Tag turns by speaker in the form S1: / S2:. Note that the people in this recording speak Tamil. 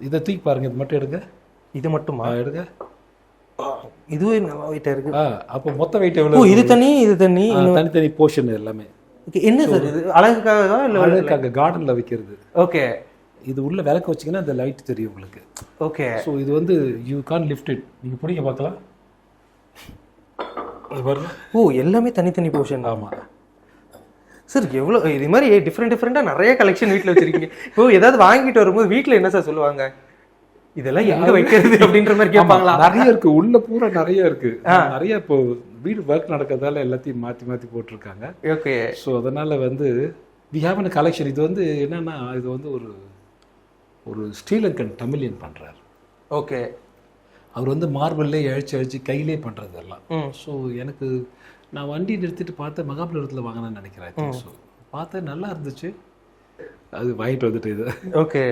S1: இதை தூக்கி பாருங்க இது மட்டும் எடுங்க.
S2: இது மட்டுமா?
S1: எடுங்க.
S2: இதுவே நல்லா வெயிட்டா இருக்கு.
S1: அப்போ மொத்த வெயிட்
S2: ஓ
S1: எவ்வளோ
S2: இது தனி இது தனி.
S1: தனித்தனி போர்ஷன் எல்லாமே.
S2: Okay, என்ன சார் இது? அழகுக்காக இல்ல
S1: அழகு அங்கே கார்டனில் வைக்கிறது.
S2: ஓகே.
S1: இது உள்ள விளக்கு வச்சிங்கன்னா அந்த லைட் தெரியும் உங்களுக்கு.
S2: ஓகே.
S1: ஸோ இது வந்து யூ கான் லிஃப்ட் இட் நீங்கள் பிடிங்க பார்க்கலாம்.
S2: ஓ எல்லாமே தனித்தனி போர்ஷன்
S1: ஆமாம்
S2: சார் எவ்வளோ இது மாதிரி டிஃப்ரெண்ட் டிஃப்ரெண்ட்டாக நிறைய கலெக்ஷன் வீட்டில் வச்சிருக்கீங்க. இப்போ ஏதாவது வாங்கிட்டு வரும்போது வீட்டில் என்ன சார் சொல்லுவாங்க? இதெல்லாம் எங்க வைக்கிறது அப்படின்ற மாதிரி கேட்பாங்களா?
S1: நிறைய இருக்கு. உள்ள பூரா நிறைய இருக்கு. நிறைய இப்போ வீடு ஒர்க் நடக்கிறதால எல்லாத்தையும் மாத்தி மாத்தி போட்டிருக்காங்க.
S2: ஓகே
S1: ஸோ அதனால வந்து வி ஹேவ் அன் கலெக்ஷன் இது வந்து என்னன்னா இது வந்து ஒரு ஒரு ஸ்ரீலங்கன் தமிழியன் பண்றாரு.
S2: ஓகே
S1: அவர் வந்து மார்பிள்லே அழிச்சு அழிச்சு கையிலே பண்றது எல்லாம். ஸோ எனக்கு நான் வண்டி நிறுத்திட்டு பார்த்தேன் மகாபலிபுரத்தில் வாங்கினேன்னு நினைக்கிறேன் ஸோ பார்த்தேன் நல்லா இருந்துச்சு. அது வாங்கிட்டு வந்துட்டு இது.
S2: ஓகே